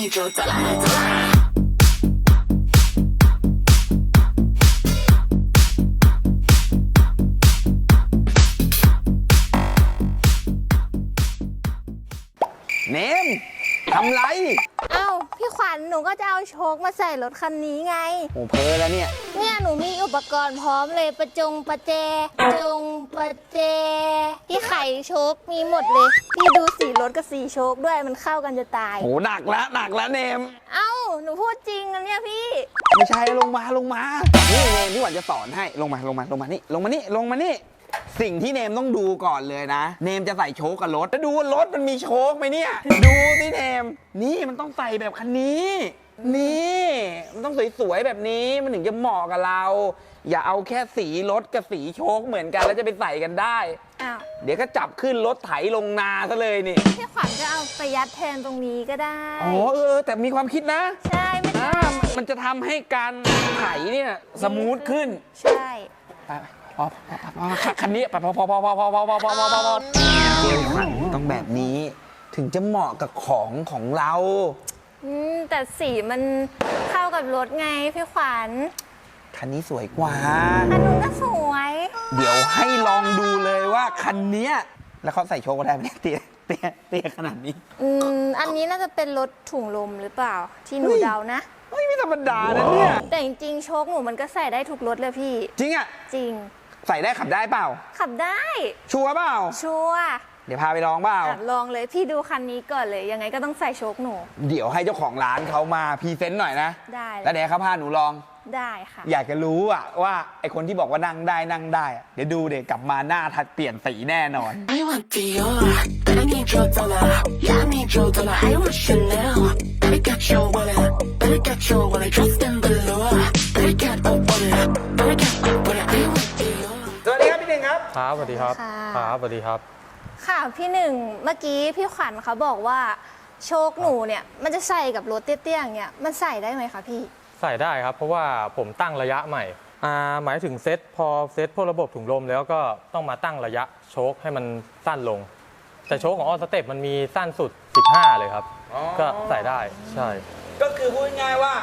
你就再来再来。เนมทำไร เอ้า พี่ขวัญหนูก็จะเอาโชคมาใส่รถคันนี้ไง โอ้เพอแล้วเนี่ย เนี่ยหนูมีอุปกรณ์พร้อมเลยประจงประแจประจงประแจที่ไขโชคมีหมดเลยพี่ดูสีรถกับสีโชคด้วยมันเข้ากันจะตายโหหนักแล้วหนักแล้วเนม เอ้าหนูพูดจริงนะเนี่ยพี่ ไม่ใช่ลงมาลงมา นี่เนมพี่หวันจะสอนให้ลงมาลงมาลงมานี่ลงมานี่ลงมานี่ สิ่งที่เนมต้องดูก่อนเลยนะ เนมจะใส่โชคกับรถแล้วดูว่ารถมันมีโชคไหมเนี่ย ดูสิเนม นี่มันต้องใส่แบบคันนี้ นี่ มันต้องสวยๆแบบนี้มันถึงจะเหมาะกับเรา อย่าเอาแค่สีรถกับสีโชคเหมือนกันแล้วจะไปใส่กันได้ อ้าวเดี๋ยวก็จับขึ้นรถไถลงนาซะเลยนี่พี่ขวัญจะเอาไปยัดแทนตรงนี้ก็ได้ อ๋อเออ แต่มีความคิดนะใช่ไม่อ่าได้มันจะทำให้การไถเนี่ยสมูทขึ้น ใช่ ไปพ อพอคันนี้ไปพอพอพอพอพอพอพอพอพอพอพอเกลขันต้องแบบนี้ถึงจะเหมาะกับของของเรา อืมแต่สีมันเข้ากับรถไงพี่ขวัญคันนี้สวยกว่า อันนู้นก็สวย เดี๋ยวให้ลองดูเลยว่าคันเนี้ยแล้วเขาใส่โชว์ก็ได้ไหมเนี่ยเตี้ยเตี้ยเตี้ยขนาดนี้ อืม อันนี้น่าจะเป็นรถถุงลมหรือเปล่า ที่หนูเฮ้ยเดานะ เฮ้ยไม่ธรรมดานะเนี่ย แต่จริงๆโชคหนูมันก็ใส่ได้ทุกรถเลยพี่ จริงอะ จริง ใส่ได้ขับได้เปล่า ขับได้ ชัวร์เปล่า ชัวร์เดี๋ยวพาไปลองเปล่า อะลองเลยพี่ดูคันนี้ก่อนเลย ยังไงก็ต้องใส่โชคหนู เดี๋ยวให้เจ้าของร้านเขามาพรีเซนต์หน่อยนะ ได้แล้วเดี๋ยวเขาพาหนูลอง ได้ค่ะ อยากจะรู้อะว่าไอคนที่บอกว่านั่งได้นั่งได้อะเดี๋ยวดูเด็กกลับมาหน้าทัดเปลี่ยนสีแน่นอน I want Dior, but I need your dollar. Yeah, I need your dollar. I want Chanel, but I got your wallet. But I got your wallet, dressed in blue. But I got a wallet, หนึ่งครับครับสวัสดีครับค่ะ ครับสวัสดีครับ ค่ะพี่หนึ่งเมื่อกี้พี่ขวัญเขาบอกว่าโชคหนูเนี่ยมันจะใส่กับรถเตี้ยๆอย่างเงี้ยมันใส่ได้ไหมคะพี่ ใส่ได้ครับ เพราะว่าผมตั้งระยะใหม่อ่าหมายถึงเซตพอเซตพวกระบบถุงลมแล้วก็ต้องมาตั้งระยะโชคให้มันสั้นลง แต่โชคของออสเต็ปมันมีสั้นสุด 15 เลยครับ อ๋อ ก็ใส่ได้ใช่ก็คือพูดง่ายๆว่า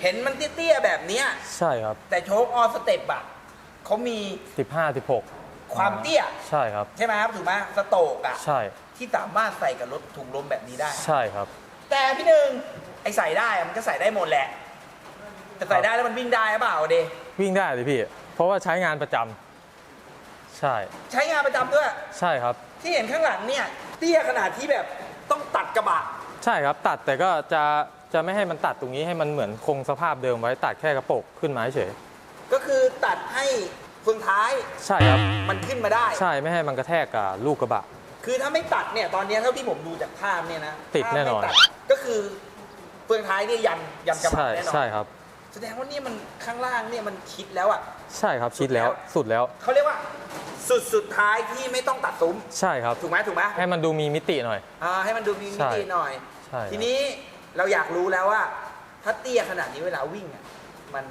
เห็นมันเตี้ยๆแบบเนี้ย ใช่ครับ แต่โชคออสเต็ปอะเขามี 15 16 ความเตี้ย ใช่ครับ ใช่ไหมครับถูกไหมสโตกอะใช่ ที่สามารถใส่กับรถถุงลมแบบนี้ได้ ใช่ครับ แต่พี่หนึ่งไอใส่ได้อะมันก็ใส่ได้หมดแหละ แต่ใส่ได้แล้วมันวิ่งได้หรือเปล่าเดวิ่งได้เลยพี่ เพราะว่าใช้งานประจำใช่ ใช้งานประจำด้วย ใช่ครับ ที่เห็นข้างหลังเนี่ยเตี้ยขนาดที่แบบต้องตัดกระบะ ใช่ครับตัดแต่ก็จะจะไม่ให้มันตัดตรงนี้ให้มันเหมือนคงสภาพเดิมไว้ตัดแค่กระโปรงขึ้นมาเฉย ก็คือตัดให้ เฟืองท้ายใช่ครับ มันขึ้นมาได้ ใช่ไม่ให้มันกระแทกกับลูกกระบะ คือถ้าไม่ตัดเนี่ยตอนเนี้ยเท่าที่ผมดูจากภาพเนี่ยนะติดแน่นอน ถ้าไม่ดก็คือเฟืองท้ายเนี่ยยันยันกระบะใช่แน่นอนใช่ครับ แสดงว่านี่มันข้างล่างเนี่ยมันคิดแล้วอะ ใช่ครับชิดแล้วสุดแล้ว เขาเรียกว่าสุดสุดท้ายที่ไม่ต้องตัดซุ้ม ใช่ครับ ถูกไหมถูกไหมให้มันดูมีมิติหน่อย อ่าให้มันดูมีมิใช่ติหน่อย ใช่ ทีนี้เราอยากรู้แล้วว่าถ้าเตี้ยขนาดนี้เวลาวิ่งอะมัน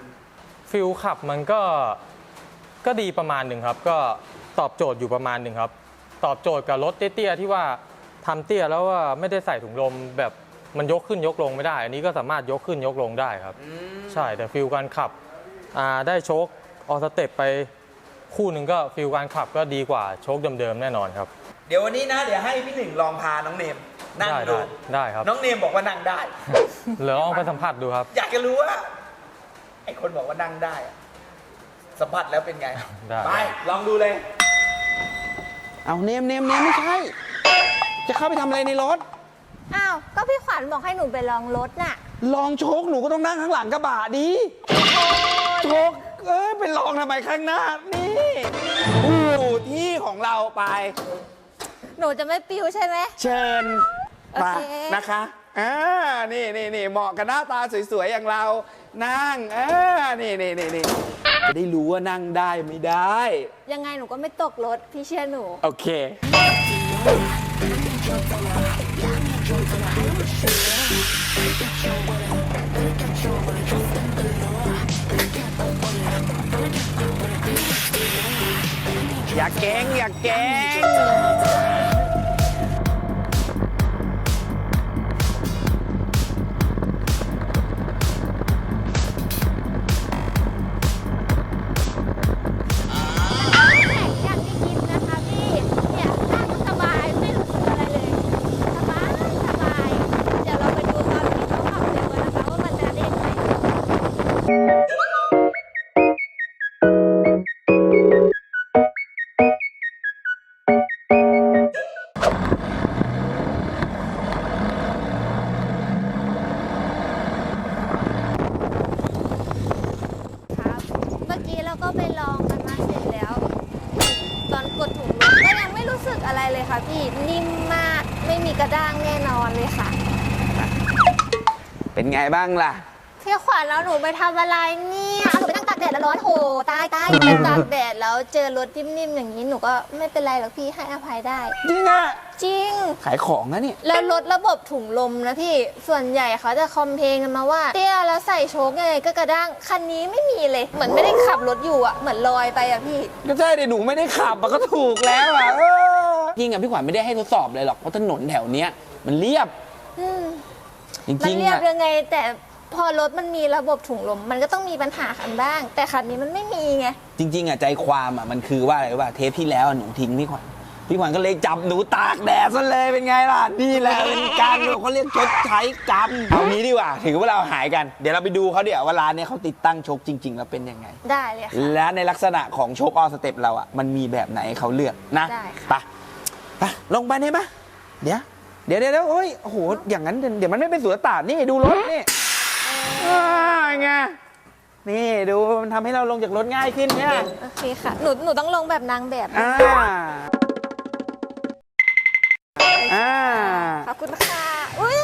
ฟิลขับมันก็ ก็ดีประมาณหนึ่งครับ ก็ตอบโจทย์อยู่ประมาณหนึ่งครับ ตอบโจทย์กับรถเตี้ยๆที่ว่าทำเตี้ยแล้วว่าไม่ได้ใส่ถุงลมแบบมันยกขึ้นยกลงไม่ได้ อันนี้ก็สามารถยกขึ้นยกลงได้ครับอืมใช่แต่ฟิลการขับอ่าได้โชคออสเต็ปไปคู่หนึ่งก็ฟิลการขับก็ดีกว่าโชคเดิมๆแน่นอนครับ เดี๋ยววันนี้นะเดี๋ยวให้พี่หนึ่งลองพาน้องเนมนั่งได้ดูได้ได้ครับ น้องเนมบอกว่านั่งได้เดี๋ยวลองไปสัมผัสดูครับ อยากจะรู้ว่าไอ้คนบอกว่านั่งได้อะ สัมผัสแล้วเป็นไง ได้ ไป ลองดูเลย เอาเนมเนมเนมไม่ใช่ จะเข้าไปทำอะไรในรถ อ้าว ก็พี่ขวัญบอกให้หนูไปลองรถน่ะ ลองโชคหนูก็ต้องนั่งข้างหลังกระบะดีโชคเอ้ยไปลองทำไมข้างหน้า นี่อู้ที่ของเราไป หนูจะไม่ปิ้วใช่ไหม เชิญโอมาเค นะคะอ่านี่นี่นี่เหมาะกับหน้าตาสวยๆอย่างเรา นั่งอ่านี่นี่นี่นี่ จะได้รู้ว่านั่งได้ไม่ได้ ยังไงหนูก็ไม่ตกรถพี่เชื่อหนู โอเค อย่าเก่งอย่าเก่ง พี่นิ่มมากไม่มีกระด้างแน่นอนเลยค่ะ เป็นไงบ้างล่ะ พี่ขวัญแล้วหนูไปทำอะไรเนี่ยเอาหนูไปนั่งตากแดดแล้วร้อนโหตายตายไปตากแดดแล้วเจอรถนิ่มๆอย่างนี้หนูก็ไม่เป็นไรหรอกพี่ให้อภัยได้ จริงอะจริง ขายของนะเนี่ย แล้วรถระบบถุงลมนะพี่ส่วนใหญ่เขาจะคอมเพลนกันมาว่า เตี้ยแล้วใส่โชคยังไงก็กระด้างคันนี้ไม่มีเลย เหมือนไม่ได้ขับรถอยู่อะเหมือนลอยไปอะพี่ ก็ใช่เดี๋ยวหนูไม่ได้ขับมันก็ถูกแล้วอะเออ จริงอะพี่ขวัญไม่ได้ให้ทดสอบเลยหรอกเพราะถนนแถวเนี้ยมันเรียบอืมจมันริงๆเรียบอะยังไง แต่พอรถมันมีระบบถุงลม มันก็ต้องมีปัญหากันบ้าง แต่คันนี้มันไม่มีไง จริง ๆอะใจความอะมันคือว่าอะไรรู้ป่ะเทปที่แล้วอะหนูทิ้งพี่ขวัญพี่ขวัญก็เลยจับหนูตากแดดซะเลยเป็นไงล่ะนี่แหละเป็นการเขาเรียกชดใช้กรรมเอางี้ดีกว่าถือว่าเราหายกันเดี๋ยวเราไปดูเขาเดี๋ยวว่าร้านเนี้ยเขาติดตั้งโชคจริง ๆ แล้วเป็นยังไง ได้เลยค่ะ และในลักษณะของโชคออสเต็ปเราอะมันมีแบบไหนให้เขาเลือกนะได้ค่ะ ไป ไปลงไปเนี่ยปะเดี๋ยวเดี๋ยวเดี๋ยวเดี๋ยวโอ้ยโอ้โหอย่างนั้นเดี๋ยวเดี๋ยวมันไม่เป็นสวนตาดนี่ดูรถนี่อ่าไงนี่ดูมันทำให้เราลงจากรถง่ายขึ้นเนี่ยโอเคค่ะ หนูหนูต้องลงแบบนางแบบนะอ่าอ่าขอบคุณค่ะอุ้ย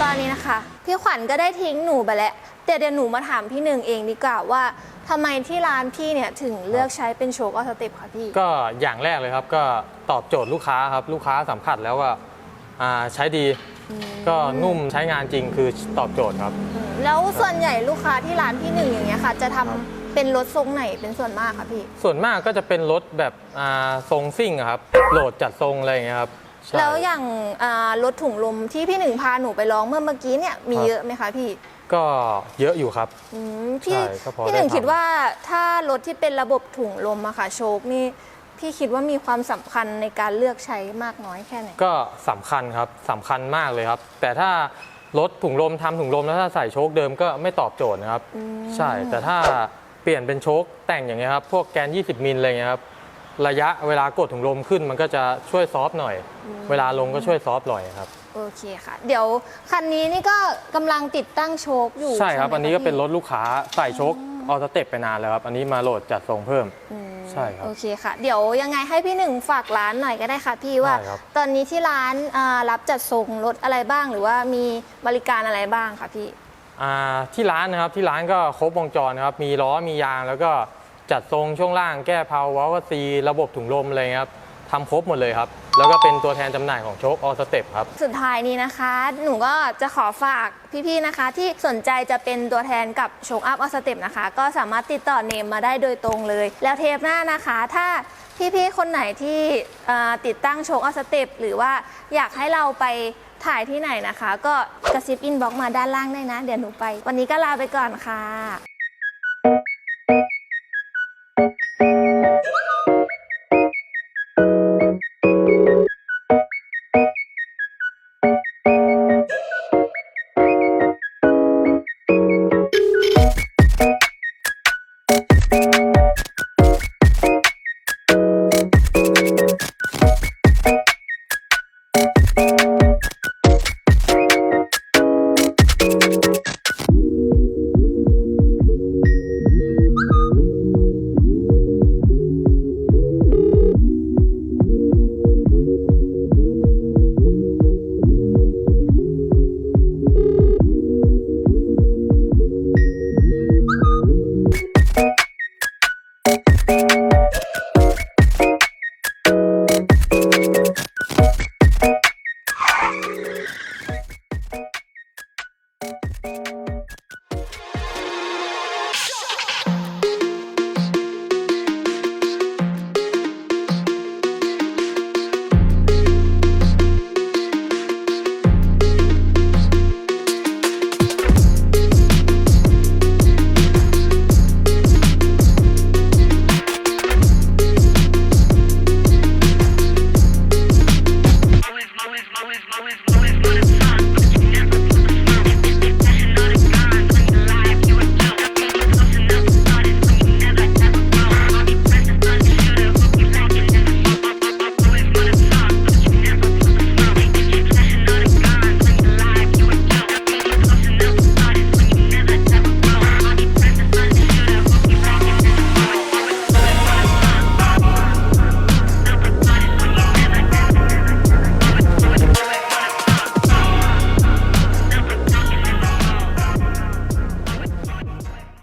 ตอนนี้นะคะ พี่ขวัญก็ได้ทิ้งหนูไปแล้วแต่เดี๋ยวหนูมาถามพี่หนึ่งเองดีกว่าว่า ทำไมที่ร้านพี่เนี่ยถึงเลือกใช้เป็นโชคออสเต็ปคะพี่ ก็อย่างแรกเลยครับก็ตอบโจทย์ลูกค้าครับลูกค้าสัมผัสแล้วว่าอ่าใช้ดีก็นุ่มใช้งานจริงคือตอบโจทย์ครับ แล้วส่วนใหญ่ลูกค้าที่ร้านพี่หนึ่งอย่างเงี้ยค่ะ จะทำครับเป็นรถทรงไหนเป็นส่วนมากคะพี่ ส่วนมากก็จะเป็นรถแบบอ่าทรงซิ่งอะครับโหลดจัดทรงอะไรอย่างเงี้ยครับใช่ แล้วอย่างอ่ารถถุงลมที่พี่หนึ่งพาหนูไปลองเมื่อเมื่อกี้เนี่ยมีครับ เยอะไหมคะพี่ ก็เยอะอยู่ครับ อืมพี่ใช่ก็พอพี่หนึ่งได้ทำ คิดว่าถ้ารถที่เป็นระบบถุงลมอะค่ะโชคนี่พี่คิดว่ามีความสำคัญในการเลือกใช้มากน้อยแค่ไหน ก็สำคัญครับสำคัญมากเลยครับ แต่ถ้ารถถุงลมทำถุงลมแล้วถ้าใส่โชคเดิมก็ไม่ตอบโจทย์นะครับ ใช่แต่ถ้าเปลี่ยนเป็นโชคแต่งอย่างเงี้ยครับพวกแกน 20 มิลอะไรเงี้ยครับระยะเวลากดถุงลมขึ้นมันก็จะช่วยซอฟต์หน่อย เวลาลงก็ช่วยซอฟต์หน่อยครับ โอเคค่ะ เดี๋ยวคันนี้นี่ก็กำลังติดตั้งโชคอยู่ใช่ครับ ไหมะอันนี้ก็เป็นพี่รถลูกค้าใส่โชคออสเต็ปไปนานแล้วครับ อันนี้มาโหลดจัดทรงเพิ่ม อืมใช่ครับโอเคค่ะ เดี๋ยวยังไงให้พี่หนึ่งฝากร้านหน่อยก็ได้ค่ะพี่ว่า ได้ครับ ตอนนี้ที่ร้านอ่ารับจัดส่งรถอะไรบ้าง หรือว่ามีบริการอะไรบ้างคะพี่ อ่าที่ร้านนะครับที่ร้านก็ครบวงจรนะครับ มีล้อมียางแล้วก็จัดทรงช่วงล่างแก้เพาวอลซีระบบถุงลมอะไรเงี้ยครับทำครบหมดเลยครับ แล้วก็เป็นตัวแทนจำหน่ายของโชคออสเต็ปครับ สุดท้ายนี้นะคะ หนูก็จะขอฝากพี่ๆนะคะ ที่สนใจจะเป็นตัวแทนกับโชคอัพออสเต็ปนะคะ ก็สามารถติดต่อเนมมาได้โดยตรงเลย แล้วเทปหน้านะคะ ถ้าพี่ๆคนไหนที่เอ่อติดตั้งโชคออสเต็ปหรือว่าอยากให้เราไปถ่ายที่ไหนนะคะ ก็กระซิบอินบ็อกมาด้านล่างได้นะ เดี๋ยวหนูไป วันนี้ก็ลาไปก่อนค่ะ